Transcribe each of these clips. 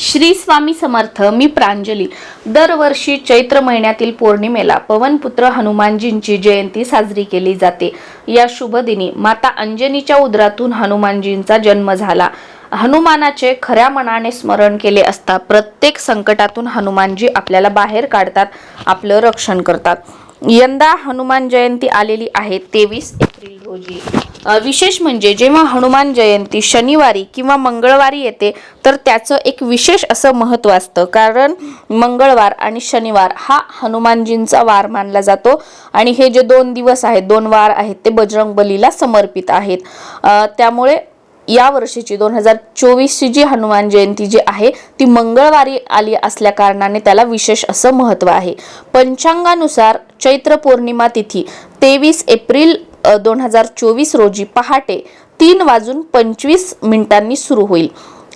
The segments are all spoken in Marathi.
श्री स्वामी समर्थ मी प्रांजली. दरवर्षी चैत्र महिन्यातील पौर्णिमेला पवनपुत्र हनुमानजींची जयंती साजरी केली जाते. या शुभ दिनी माता अंजनीच्या उदरातून हनुमानजींचा जन्म झाला. हनुमानाचे खऱ्या मनाने स्मरण केले असता प्रत्येक संकटातून हनुमानजी आपल्याला बाहेर काढतात आपलं रक्षण करतात. यंदा हनुमान जयंती आलेली आहे तेवीस एप्रिल रोजी. विशेष म्हणजे जेव्हा हनुमान जयंती शनिवारी किंवा मंगळवारी येते तर त्याचं एक विशेष असं महत्त्व असतं. कारण मंगळवार आणि शनिवार हा हनुमानजींचा वार मानला जातो. आणि हे जे दोन दिवस आहेत दोन वार आहेत ते बजरंग बलीला समर्पित आहेत. त्यामुळे या वर्षीची दोन हजार चोवीसची जी हनुमान जयंती जी आहे ती मंगळवारी आली असल्या कारणाने त्याला विशेष असं महत्त्व आहे. पंचांगानुसार चैत्र पौर्णिमा तिथी तेवीस एप्रिल दोन हजार चोवीस रोजी पहाटे तीन वाजून पंचवीस मिनिटांनी सुरू होईल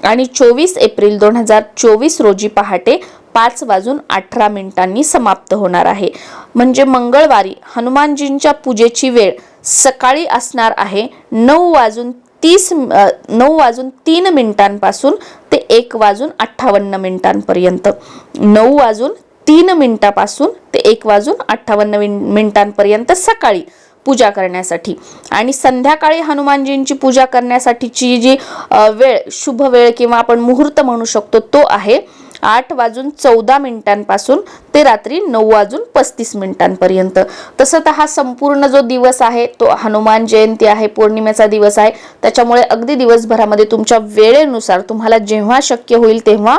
आणि चोवीस एप्रिल दोन हजार चोवीस रोजी पहाटे पाच वाजून अठरा मिनिटांनी समाप्त होणार आहे. म्हणजे मंगळवारी हनुमानजींच्या पूजेची वेळ सकाळी असणार आहे नऊ वाजून तीस नऊ वाजून तीन मिनिटांपासून ते एक वाजून अठ्ठावन्न मिनिटांपर्यंत. नऊ वाजून तीन मिनिटापासून ते एक वाजून अठ्ठावन्न मिन मिनिटांपर्यंत सकाळी पूजा करण्यासाठी. आणि संध्याकाळी हनुमानजींची पूजा करण्यासाठीची जी वेळ शुभ वेळ किंवा आपण मुहूर्त म्हणू शकतो तो आहे आठ वाजून चौदा मिनिटांपासून ते रात्री नऊ वाजून पस्तीस मिनिटांपर्यंत. तसं तर हा संपूर्ण जो दिवस आहे तो हनुमान जयंती आहे पौर्णिमेचा दिवस आहे. त्याच्यामुळे अगदी दिवसभरामध्ये तुमच्या वेळेनुसार तुम्हाला जेव्हा शक्य होईल तेव्हा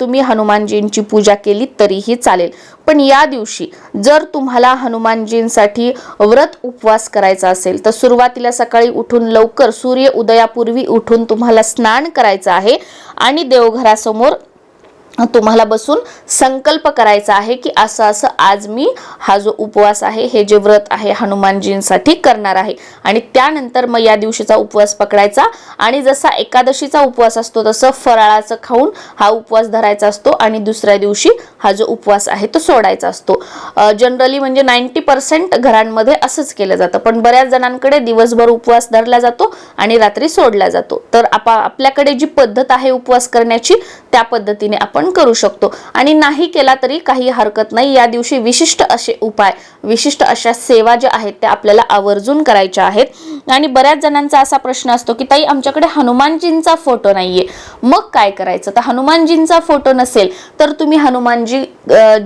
तुम्ही हनुमानजींची पूजा केली तरीही चालेल. पण या दिवशी जर तुम्हाला हनुमानजींसाठी व्रत उपवास करायचा असेल तर सुरुवातीला सकाळी उठून लवकर सूर्य उदयापूर्वी उठून तुम्हाला स्नान करायचं आहे आणि देवघरासमोर तुम्हाला बसून संकल्प करायचा आहे की असं असं आज मी हा जो उपवास आहे हे जे व्रत आहे हनुमानजींसाठी करणार आहे. आणि त्यानंतर मग या दिवशीचा उपवास पकडायचा आणि जसा एकादशीचा उपवास असतो तसं फराळाचं खाऊन हा उपवास धरायचा असतो आणि दुसऱ्या दिवशी हा जो उपवास आहे तो सोडायचा असतो. जनरली म्हणजे नाईन्टी पर्सेंट घरांमध्ये असंच केलं जातं. पण बऱ्याच जणांकडे दिवसभर उपवास धरला जातो आणि रात्री सोडला जातो. तर आपा आपल्याकडे जी पद्धत आहे उपवास करण्याची त्या पद्धतीने आपण करू शकतो. आणि नाही केला तरी काही हरकत नाही. या दिवशी विशिष्ट असे उपाय विशिष्ट अशा सेवा ज्या आहेत त्या आपल्याला आवर्जून करायच्या आहेत. आणि बऱ्याच जणांचा असा प्रश्न असतो की ताई आमच्याकडे हनुमानजींचा फोटो नाहीये. मग काय करायचं? तर हनुमानजींचा फोटो नसेल तर तुम्ही हनुमानजी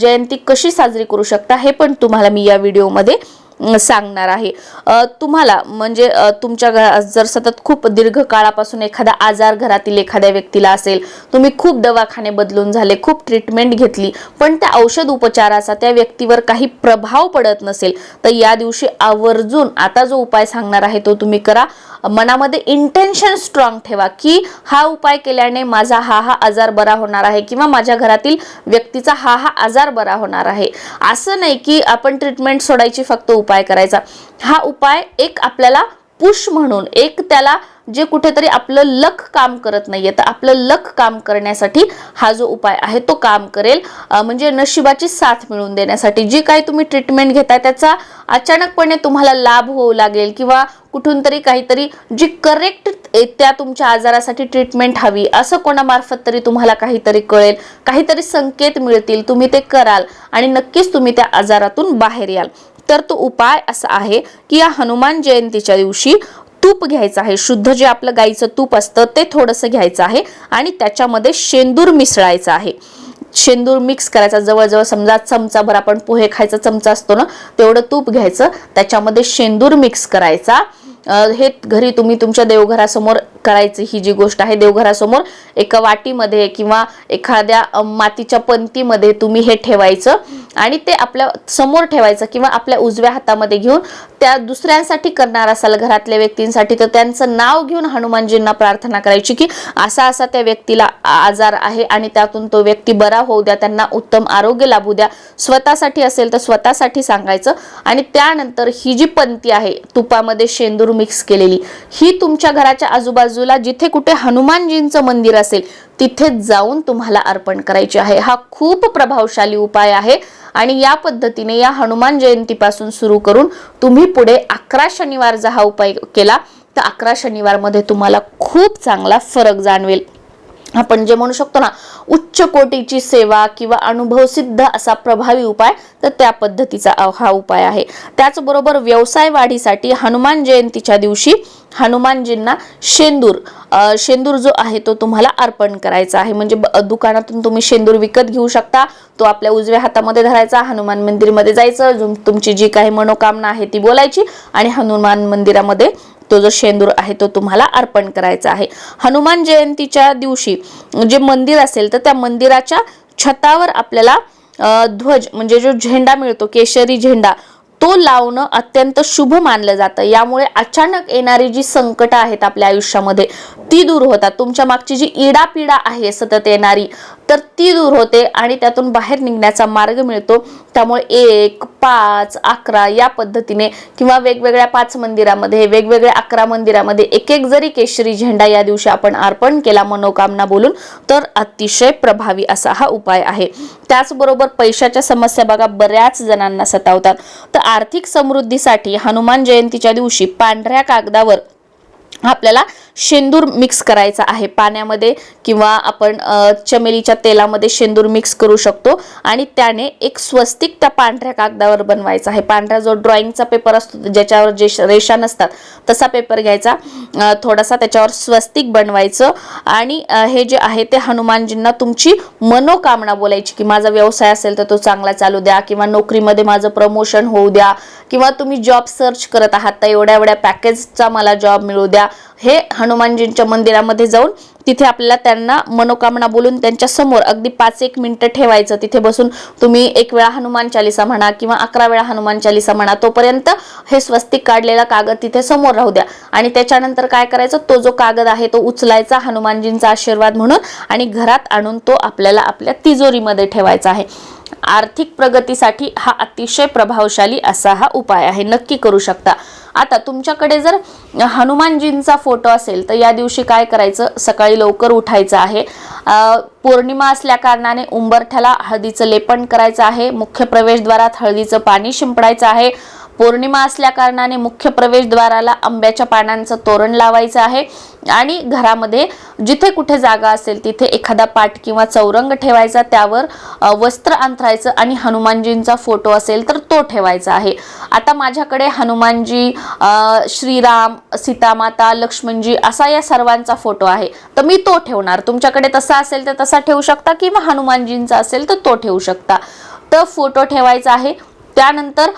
जयंती कशी साजरी करू शकता हे पण तुम्हाला मी या व्हिडिओमध्ये सांगणार आहे. तुम्हाला म्हणजे तुमच्या घरात जर सतत खूप दीर्घ काळापासून एखादा आजार घरातील एखाद्या व्यक्तीला असेल तुम्ही खूप दवाखाने बदलून झाले खूप ट्रीटमेंट घेतली पण त्या औषध उपचाराचा त्या व्यक्तीवर काही प्रभाव पडत नसेल तर या दिवशी आवर्जून आता जो उपाय सांगणार आहे तो तुम्ही करा. मनामध्ये इंटेन्शन स्ट्रॉंग ठेवा की हा उपाय केल्याने माझा हा हा आजार बरा होणार आहे किंवा माझ्या घरातील व्यक्तीचा हा हा आजार बरा होणार आहे. असं नाही की आपण ट्रीटमेंट सोडायची फक्त उपाय उपाय करायचा. हा उपाय एक आपल्याला पुश म्हणून एक त्याला जे कुठेतरी आपलं लक काम करत नाहीये तर आपलं लक काम करण्यासाठी हा जो उपाय आहे तो काम करेल. म्हणजे नशिबाची साथ मिळवून देण्यासाठी. जी काही तुम्ही ट्रीटमेंट घेताय त्याचा अचानकपणे तुम्हाला लाभ होऊ लागेल किंवा कुठून तरी काहीतरी जी करेक्ट त्या तुमच्या आजारासाठी ट्रीटमेंट हवी असं कोणामार्फत तरी तुम्हाला काहीतरी कळेल काहीतरी संकेत मिळतील तुम्ही ते कराल आणि नक्कीच तुम्ही त्या आजारातून बाहेर याल. तर तो उपाय असा आहे की या हनुमान जयंतीच्या दिवशी तूप घ्यायचं आहे. शुद्ध जे आपलं गाईचं तूप असतं ते थोडंसं घ्यायचं आहे आणि त्याच्यामध्ये शेंदूर मिसळायचं आहे. शेंदूर मिक्स करायचा. जवळजवळ समजा चमचाभर आपण पोहे खायचा चमचा असतो ना तेवढं तूप घ्यायचं. त्याच्यामध्ये शेंदूर मिक्स करायचा. हे घरी तुम्ही तुमच्या देवघरासमोर करायची ही जी गोष्ट आहे देवघरासमोर एका वाटीमध्ये किंवा एखाद्या मातीच्या पंतीमध्ये तुम्ही हे ठेवायचं आणि ते आपल्यासमोर ठेवायचं किंवा आपल्या उजव्या हातामध्ये घेऊन त्या दुसऱ्यांसाठी करणार असाल घरातल्या व्यक्तींसाठी तर त्यांचं नाव घेऊन हनुमानजींना प्रार्थना करायची की असा असा त्या व्यक्तीला आजार आहे आणि त्यातून तो व्यक्ती बरा होऊ द्या त्यांना उत्तम आरोग्य लाभू द्या. स्वतःसाठी असेल तर स्वतःसाठी सांगायचं आणि त्यानंतर ही जी पंथी आहे तुपामध्ये शेंदूर मिक्स केलेली ही तुमच्या घराच्या बाजूला जिथे कुठे हनुमानजींचं मंदिर असेल तिथे जाऊन तुम्हाला अर्पण करायचे आहे. हा खूप प्रभावशाली उपाय आहे आणि या पद्धतीने या हनुमान जयंतीपासून सुरू करून तुम्ही पुढे अकरा शनिवार जर हा उपाय केला तर अकरा शनिवारमध्ये तुम्हाला खूप चांगला फरक जाणवेल. आपण जे म्हणू शकतो ना उच्च कोटीची सेवा किंवा अनुभवसिद्ध असा प्रभावी उपाय तर त्या पद्धतीचा हा उपाय आहे. त्याचबरोबर व्यवसाय वाढीसाठी हनुमान जयंतीच्या दिवशी हनुमानजींना शेंदूर शेंदूर जो आहे तो तुम्हाला अर्पण करायचा आहे. म्हणजे दुकानातून तुम्ही शेंदूर विकत घेऊ शकता. तो आपल्या उजव्या हातामध्ये धरायचा हनुमान मंदिरमध्ये जायचं. तुमची जी काही मनोकामना आहे ती बोलायची आणि हनुमान मंदिरामध्ये तो जो शेंदूर आहे तो तुम्हाला अर्पण करायचा आहे. हनुमान जयंतीच्या दिवशी जे मंदिर असेल तर त्या मंदिराच्या छतावर आपल्याला ध्वज म्हणजे जो झेंडा मिळतो केशरी झेंडा तो लावणं अत्यंत शुभ मानलं जातं. यामुळे अचानक येणारी जी संकटं आहेत आपल्या आयुष्यामध्ये ती दूर होतात. तुमच्या मागची जी इडापिडा आहे सतत येणारी तर ती दूर होते आणि त्यातून बाहेर निघण्याचा मार्ग मिळतो. त्यामुळे एक पाच अकरा या पद्धतीने किंवा वेगवेगळ्या पाच मंदिरामध्ये वेगवेगळ्या अकरा मंदिरामध्ये एक एक जरी केशरी झेंडा या दिवशी आपण अर्पण केला मनोकामना बोलून तर अतिशय प्रभावी असा हा उपाय आहे. त्याचबरोबर पैशाच्या समस्या बघा बऱ्याच जणांना सतावतात. तर आर्थिक समृद्धीसाठी हनुमान जयंतीच्या दिवशी पांढऱ्या कागदावर आपल्याला शेंदूर मिक्स करायचा आहे. पाण्यामध्ये किंवा आपण चमेलीच्या तेलामध्ये शेंदूर मिक्स करू शकतो. आणि त्याने एक स्वस्तिक त्या पांढऱ्या कागदावर बनवायचा आहे. पांढरा जो ड्रॉइंगचा पेपर असतो ज्याच्यावर जे श- रेषा नसतात तसा पेपर घ्यायचा. थोडासा त्याच्यावर स्वस्तिक बनवायचं. आणि हे जे आहे ते हनुमानजींना तुमची मनोकामना बोलायची की माझा व्यवसाय असेल तर तो चांगला चालू द्या किंवा नोकरीमध्ये माझं प्रमोशन होऊ द्या किंवा तुम्ही जॉब सर्च करत आहात तर एवढ्या एवढ्या पॅकेजचा मला जॉब मिळू द्या. हे हनुमानजींच्या मंदिरामध्ये जाऊन तिथे आपल्याला त्यांना मनोकामना बोलून त्यांच्यासमोर अगदी पाच एक मिनिटं ठेवायचं. तिथे बसून तुम्ही एक वेळा हनुमान चालिसा म्हणा किंवा अकरा वेळा हनुमान चालिसा म्हणा तोपर्यंत हे स्वस्तिक काढलेला कागद तिथे समोर राहू द्या. आणि त्याच्यानंतर काय करायचं? तो जो कागद आहे तो उचलायचा हनुमानजींचा आशीर्वाद म्हणून आणि घरात आणून तो आपल्याला आपल्या तिजोरीमध्ये ठेवायचा आहे. आर्थिक प्रगतीसाठी हा अतिशय प्रभावशाली असा हा उपाय आहे. नक्की करू शकता. आता तुमच्याकडे जर हनुमानजींचा फोटो असेल तर या दिवशी काय करायचं? सकाळी लवकर उठायचं आहे. पौर्णिमा असल्या कारणाने उंबरठ्याला हळदीचं लेपन करायचं आहे. मुख्य प्रवेशद्वारात हळदीचं पाणी शिंपडायचं आहे. पौर्णिमा असल्या कारणाने मुख्य प्रवेशद्वाराला आंब्याच्या पानांचं तोरण लावायचं आहे. आणि घरामध्ये जिथे कुठे जागा असेल तिथे एखादा पाट किंवा चौरंग ठेवायचा त्यावर वस्त्र अंथरायचं आणि हनुमानजींचा फोटो असेल तर तो ठेवायचा आहे. आता माझ्याकडे हनुमानजी श्रीराम सीतामाता लक्ष्मणजी असा या सर्वांचा फोटो आहे. तर मी तो ठेवणार. तुमच्याकडे तसा असेल तर तसा ठेवू शकता किंवा हनुमानजींचा असेल तर तो ठेवू शकता. तर फोटो ठेवायचा आहे. त्यानंतर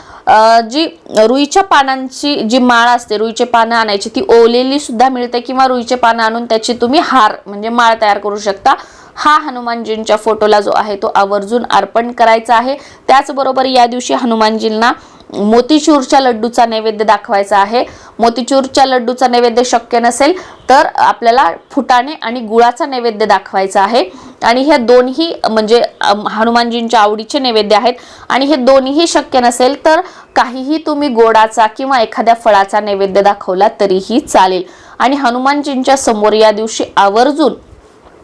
जी रुईच्या पानांची जी माळ असते रुईचे पानं आणायची ती ओलेली सुद्धा मिळते किंवा रुईचे पानं आणून त्याची तुम्ही हार म्हणजे माळ तयार करू शकता. हा हनुमानजींच्या फोटोला जो आहे तो आवर्जून अर्पण करायचा आहे. त्याचबरोबर या दिवशी हनुमानजींना मोतीचूरच्या लड्डूचा नैवेद्य दाखवायचा आहे. मोतीचूरच्या लड्डूचा नैवेद्य शक्य नसेल तर आपल्याला फुटाणे आणि गुळाचा नैवेद्य दाखवायचा आहे. आणि हे दोन्ही म्हणजे हनुमानजींच्या आवडीचे नैवेद्य आहेत. आणि हे दोन्हीही शक्य नसेल तर काहीही तुम्ही गोडाचा किंवा एखाद्या फळाचा नैवेद्य दाखवला तरीही चालेल. आणि हनुमानजींच्या समोर या दिवशी आवर्जून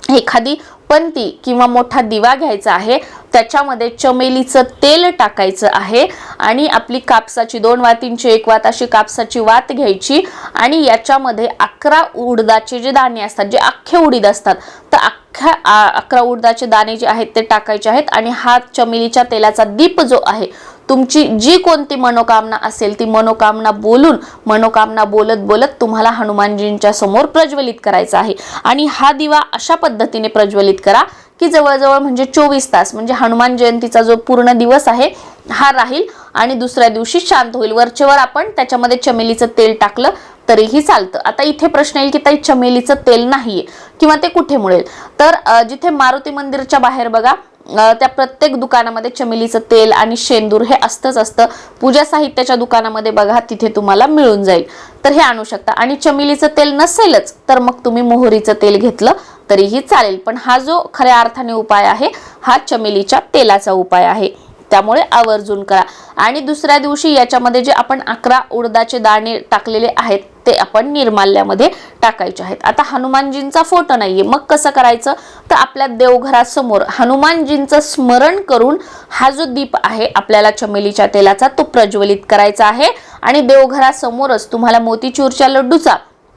एखादी पंती किंवा मोठा दिवा घ्यायचा आहे त्याच्यामध्ये चमेलीचं तेल टाकायचं आहे आणि आपली कापसाची दोन वातींची एक वात अशी कापसाची वात घ्यायची आणि याच्यामध्ये अकरा उडदाचे जे दाणे असतात जे अख्खे उडीद असतात तर अख्ख्या अकरा उडदाचे दाणे जे आहेत ते टाकायचे आहेत आणि हा चमेलीच्या तेलाचा दीप जो आहे तुमची जी कोणती मनोकामना असेल ती मनोकामना बोलून मनोकामना बोलत बोलत तुम्हाला हनुमानजींच्या समोर प्रज्वलित करायचा आहे. आणि हा दिवा अशा पद्धतीने प्रज्वलित करा की जवळजवळ म्हणजे चोवीस तास म्हणजे हनुमान जयंतीचा जो पूर्ण दिवस आहे हा राहील आणि दुसऱ्या दिवशी शांत होईल. वरचेवर आपण त्याच्यामध्ये चमेलीचं तेल टाकलं तरीही चालतं. आता इथे प्रश्न येईल की ताई चमेलीचं तेल नाहीये किंवा ते कुठे मिळेल? तर जिथे मारुती मंदिरच्या बाहेर बघा त्या प्रत्येक दुकानामध्ये चमेलीचं तेल आणि शेंदूर हे असतंच असतं. पूजा साहित्याच्या दुकानामध्ये बघा तिथे तुम्हाला मिळून जाईल. तर हे आणू शकता. आणि चमेलीचं तेल नसेलच तर मग तुम्ही मोहरीचं तेल घेतलं तरीही चालेल. पण हा जो खऱ्या अर्थाने उपाय आहे हा चमेलीच्या तेलाचा उपाय आहे. त्यामुळे आवर्जून करा. आणि दुसऱ्या दिवशी याच्यामध्ये जे आपण अकरा उडदाचे दाणे टाकलेले आहेत ते आपण निर्माल्यामध्ये टाकायचे आहेत. आता हनुमानजींचा फोटो नाहीये. मग कसं करायचं? तर आपल्या देवघरासमोर हनुमानजींचं स्मरण करून हा जो दीप आहे आपल्याला चमेलीच्या तेलाचा तो प्रज्वलित करायचा आहे. आणि देवघरासमोरच तुम्हाला मोतीचूरच्या लड्डूचा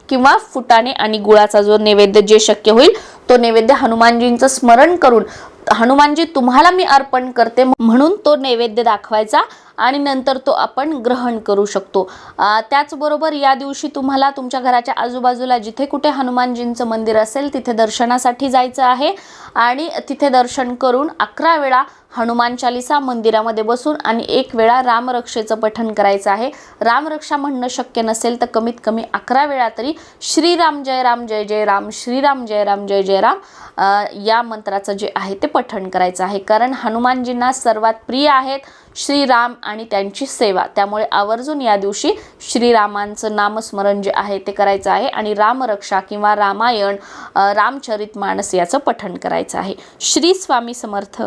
किंवा फुटाणे आणि गुळाचा जो नैवेद्य जे शक्य होईल तो नैवेद्य हनुमानजींचं स्मरण करून हनुमानजी तुम्हाला मी अर्पण करते म्हणून तो नैवेद्य दाखवायचा आणि नंतर तो आपण ग्रहण करू शकतो. त्याचबरोबर या दिवशी तुम्हाला तुमच्या घराच्या आजूबाजूला जिथे कुठे हनुमानजींचं मंदिर असेल तिथे दर्शनासाठी जायचं आहे. आणि तिथे दर्शन करून अकरा वेळा हनुमान चालिसा मंदिरामध्ये बसून आणि एक वेळा रामरक्षेचं पठण करायचं आहे. रामरक्षा म्हणणं शक्य नसेल तर कमीत कमी अकरा वेळा तरी श्रीराम जय राम जय जय राम श्रीराम जय राम जय जय राम या मंत्राचं जे आहे ते पठण करायचं आहे. कारण हनुमानजींना सर्वात प्रिय आहेत श्रीराम आणि त्यांची सेवा. त्यामुळे आवर्जून या दिवशी श्रीरामांचं नामस्मरण जे आहे ते करायचं आहे आणि रामरक्षा किंवा रामायण रामचरित मानस याचं पठण करायचं आहे. श्री स्वामी समर्थ.